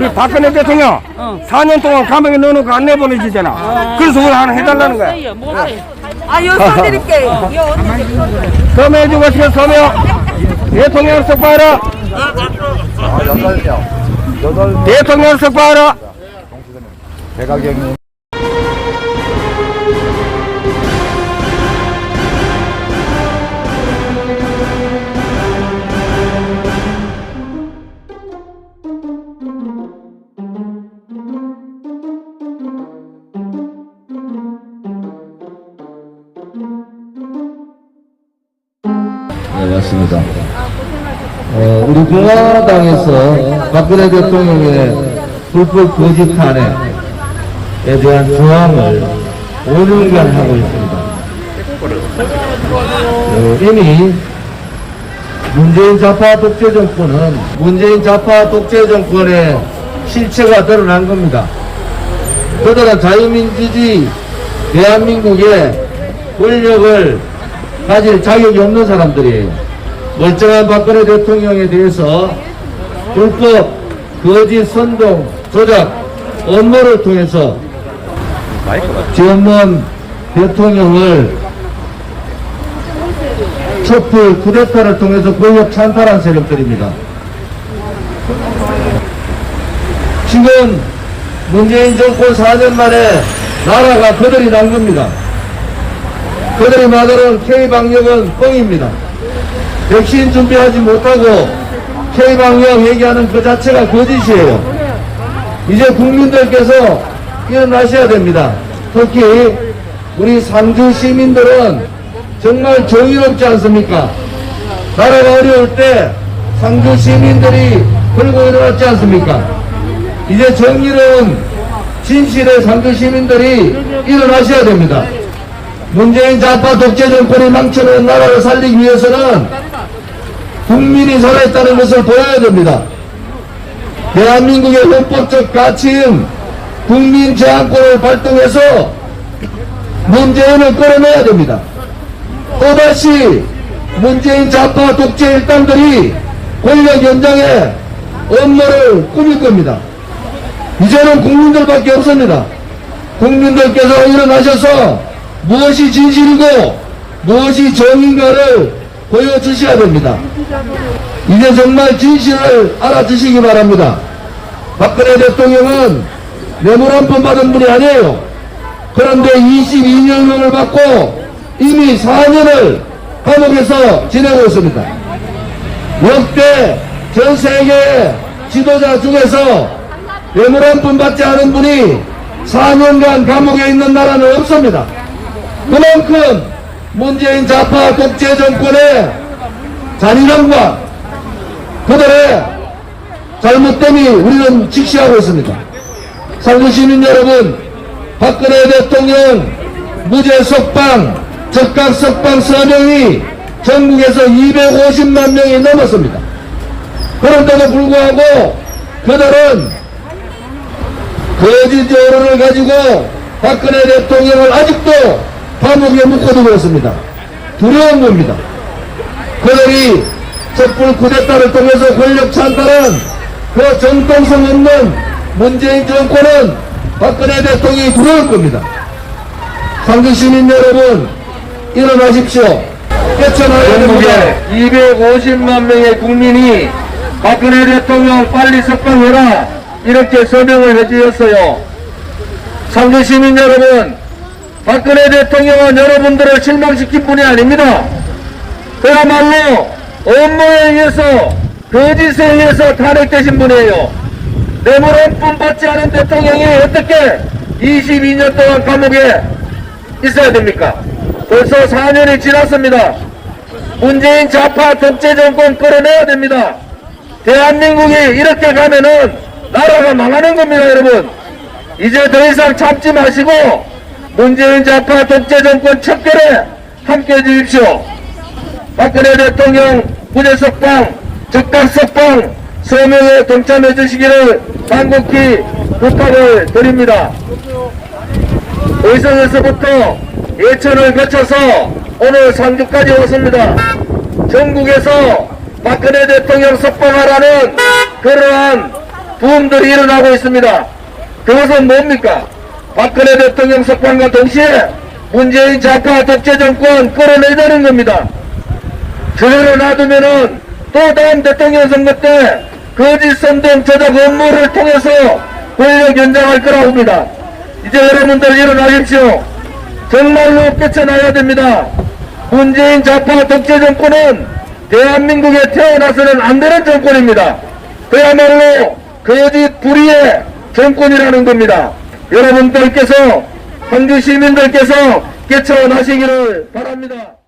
우리 박근혜 대통령 4년 동안 감옥에 넣어놓고 안 내보내주잖아. 그래서 그걸 하나 해달라는 거야. 아, 요 써드릴게요. 요 언니. 서명해주고 싶어 서명. 대통령 석방하라. 대통령 석방하라. 대가경이 네, 맞습니다. 어, 우리 공화당에서 박근혜 대통령의 불법 거짓탄에 대한 조항을 5년간 하고 있습니다. 어, 이미 문재인 좌파 독재 정권은 문재인 좌파 독재 정권의 실체가 드러난 겁니다. 그들은 자유민주주의 대한민국의 권력을 가질 자격이 없는 사람들이에요. 멀쩡한 박근혜 대통령에 대해서 불법, 거짓, 선동, 조작, 업무를 통해서 지원문 대통령을 촛불 쿠데타를 통해서 권력 찬탈한 세력들입니다. 지금 문재인 정권 4년 만에 나라가 그들이 난 겁니다. 그들이 말하는 K방역은 뻥입니다. 백신 준비하지 못하고 K방역 얘기하는 그 자체가 거짓이에요. 이제 국민들께서 일어나셔야 됩니다. 특히 우리 상주 시민들은 정말 정의롭지 않습니까? 나라가 어려울 때 상주 시민들이 걸고 일어났지 않습니까? 이제 정의로운 진실의 상주 시민들이 일어나셔야 됩니다. 문재인 좌파 독재 정권이 망쳐놓은 나라를 살리기 위해서는 국민이 살아있다는 것을 보여야 됩니다. 대한민국의 헌법적 가치인 국민 제한권을 발동해서 문재인을 끌어내야 됩니다. 또다시 문재인 좌파 독재 일당들이 권력 연장에 업무를 꾸밀 겁니다. 이제는 국민들밖에 없습니다. 국민들께서 일어나셔서 무엇이 진실이고 무엇이 정인가를 보여주셔야 됩니다. 이제 정말 진실을 알아주시기 바랍니다. 박근혜 대통령은 뇌물 한 푼 받은 분이 아니에요. 그런데 22년을 받고 이미 4년을 감옥에서 지내고 있습니다. 역대 전 세계 지도자 중에서 뇌물 한 푼 받지 않은 분이 4년간 감옥에 있는 나라는 없습니다. 그만큼 문재인 좌파 독재 정권의 잔인함과 그들의 잘못됨이 우리는 직시하고 있습니다. 상주 시민 여러분, 박근혜 대통령 무죄 석방, 적각 석방 서명이 전국에서 250만 명이 넘었습니다. 그런데도 불구하고 그들은 거짓 여론을 가지고 박근혜 대통령을 아직도 감옥에 묶어두고 있습니다. 두려운 겁니다. 그들이 촛불 쿠데타를 통해서 권력 찬탈한 그 정통성 없는 문재인 정권은 박근혜 대통령이 두려울 겁니다. 상주 시민 여러분 일어나십시오. 깨쳐나야 됩니다. 250만 명의 국민이 박근혜 대통령 빨리 석방해라 이렇게 서명을 해주셨어요. 상주 시민 여러분 박근혜 대통령은 여러분들을 실망시킨 분이 아닙니다. 그야말로 업무에 의해서 거짓에 의해서 탄핵되신 분이에요. 뇌물 한푼 받지 않은 대통령이 어떻게 22년 동안 감옥에 있어야 됩니까? 벌써 4년이 지났습니다. 문재인 좌파 독재 정권 끌어내야 됩니다. 대한민국이 이렇게 가면은 나라가 망하는 겁니다, 여러분. 이제 더 이상 참지 마시고 문재인 좌파 독재 정권 척결에 함께 해 주십시오. 박근혜 대통령 무죄 석방, 적각 석방 서명에 동참해 주시기를 간곡히 부탁을 드립니다. 의성에서부터 예천을 거쳐서 오늘 상주까지 왔습니다. 전국에서 박근혜 대통령 석방하라는 그러한 부흥들이 일어나고 있습니다. 그것은 뭡니까? 박근혜 대통령 석방과 동시에 문재인 좌파 독재 정권 끌어내자는 겁니다. 저대로 놔두면은 또 다음 대통령 선거 때 거짓 선동 조작 업무를 통해서 권력 연장할 거라고 합니다. 이제 여러분들 일어나십시오. 정말로 깨쳐나야 됩니다. 문재인 좌파 독재 정권은 대한민국에 태어나서는 안 되는 정권입니다. 그야말로 거짓 불의의 정권이라는 겁니다. 여러분들께서 광주 시민들께서 깨쳐나시기를 바랍니다.